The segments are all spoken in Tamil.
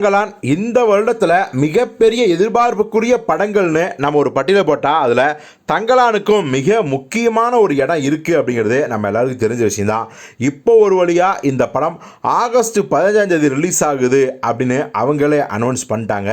படங்களான் இந்த வருடத்தில் மிகப்பெரிய எதிர்பார்ப்புக்குரிய படங்கள்னு நம்ம ஒரு பட்டியலை போட்டால் அதில் தங்கலானுக்கும் மிக முக்கியமான ஒரு இடம் இருக்குது அப்படிங்கிறது நம்ம எல்லாருக்கும் தெரிஞ்ச விஷயம்தான். இப்போ ஒரு வழியாக இந்த படம் ஆகஸ்ட் பதினஞ்சாம் தேதி ரிலீஸ் ஆகுது அப்படின்னு அவங்களே அனௌன்ஸ் பண்ணிட்டாங்க.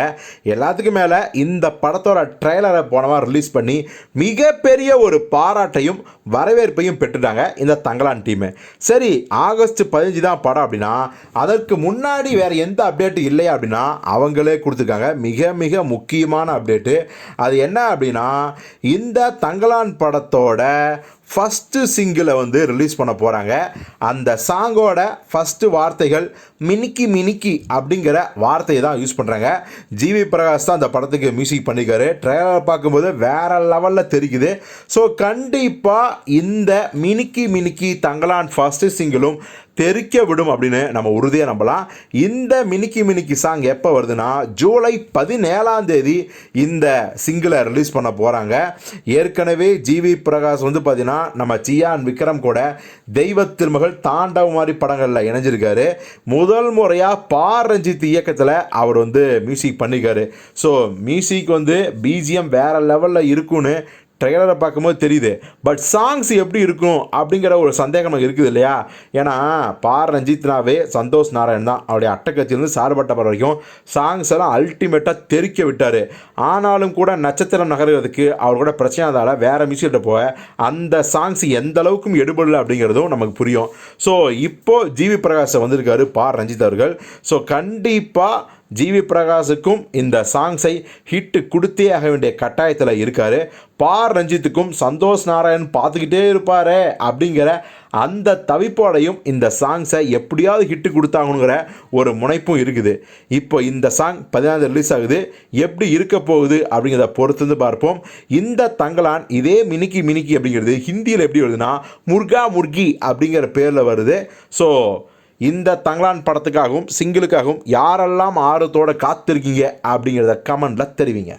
எல்லாத்துக்கும் மேலே இந்த படத்தோட ட்ரெய்லரை போனவா ரிலீஸ் பண்ணி மிகப்பெரிய ஒரு பாராட்டையும் வரவேற்பையும் பெற்றுட்டாங்க இந்த தங்கலான் டீமு சரி ஆகஸ்ட் பதினஞ்சு தான் படம் அப்படின்னா அதற்கு முன்னாடி வேறு எந்த அப்டேட் இல்லையா அப்படின்னா அவங்களே கொடுத்துருக்காங்க. மிக மிக முக்கியமான அப்டேட்டு அது என்ன அப்படின்னா இந்த தங்கலான் படத்தோட ஃபஸ்ட்டு சிங்கிளை வந்து ரிலீஸ் பண்ண போகிறாங்க அந்த சாங்கோட ஃபஸ்ட்டு வார்த்தைகள் மினிக்கி மினிக்கி அப்படிங்கிற வார்த்தையை தான் யூஸ் பண்ணுறாங்க ஜிவி பிரகாஷ் தான் அந்த படத்துக்கு மியூசிக் பண்ணிக்காரு ட்ரெய்லர் பார்க்கும்போது வேறு லெவலில் தெரிக்குது ஸோ கண்டிப்பாக இந்த மினிக்கி மினிக்கி தங்கலான் ஃபஸ்ட்டு சிங்கிளும் தெறிக்க விடும் அப்படின்னு நம்ம உறுதியாக நம்பலாம். இந்த மினிக்கி மினிக்கி சாங் எப்போ வருதுன்னா ஜூலை பதினேழாம் தேதி இந்த சிங்கிளை ரிலீஸ் பண்ண போகிறாங்க ஏற்கனவே ஜிவி பிரகாஷ் வந்து பார்த்தீங்கன்னா நம்ம சியான் விக்ரம் கூட தெய்வ திருமகள் தாண்டவ மாதிரி படங்களில் இணைஞ்சிருக்காரு. முதல் முறையாக பார் ரஞ்சித் இயக்கத்தில் அவர் வந்து மியூசிக் பண்ணியிருக்காரு ஸோ மியூசிக் வந்து பிஜிஎம் வேறு லெவலில் இருக்குன்னு ட்ரெய்லரை பார்க்கும்போது தெரியுது. பட் சாங்ஸ் எப்படி இருக்கும் அப்படிங்கிற ஒரு சந்தேகம் நமக்கு இருக்குது இல்லையா? ஏன்னா பார் ரஞ்சித்னாவே சந்தோஷ் நாராயண் தான். அவருடைய அட்டக்கட்சியிலேருந்து சார்பட்ட வரைக்கும் சாங்ஸ் எல்லாம் அல்டிமேட்டாக தெறிக்க விட்டார். ஆனாலும் கூட நட்சத்திரம் நகர்கிறதுக்கு அவர் கூட பிரச்சனையாதால் வேறு மியூசிக்கிட்ட போக அந்த சாங்ஸ் எந்த அளவுக்கும் அப்படிங்கிறதும் நமக்கு புரியும். ஸோ இப்போது ஜிவி பிரகாஷ் வந்திருக்காரு பார் ரஞ்சித் அவர்கள். ஸோ கண்டிப்பாக ஜிவி பிரகாஷுக்கும் இந்த சாங்ஸை ஹிட்டு கொடுத்தே ஆக வேண்டிய கட்டாயத்தில் இருக்கார். பார் ரஞ்சித்துக்கும் சந்தோஷ் நாராயண் பார்த்துக்கிட்டே இருப்பாரே அப்படிங்கிற அந்த தவிப்போடையும் இந்த சாங்ஸை எப்படியாவது ஹிட்டு கொடுத்தாங்கங்கிற ஒரு முனைப்பும் இருக்குது. இப்போ இந்த சாங் பதினாறு ரிலீஸ் ஆகுது. எப்படி இருக்க போகுது அப்படிங்கிறத பொறுத்து வந்து பார்ப்போம். இந்த தங்கலான் இதே மினிக்கி மினிக்கி அப்படிங்கிறது ஹிந்தியில் எப்படி வருதுன்னா முர்கா முர்கி அப்படிங்கிற பேரில் வருது. ஸோ இந்த தங்களான் படத்துக்காகவும் சிங்கிளுக்காகவும் யாரெல்லாம் ஆர்வத்தோட காத்திருக்கீங்க அப்படிங்கிறத கமெண்டில் தெரிவிங்க.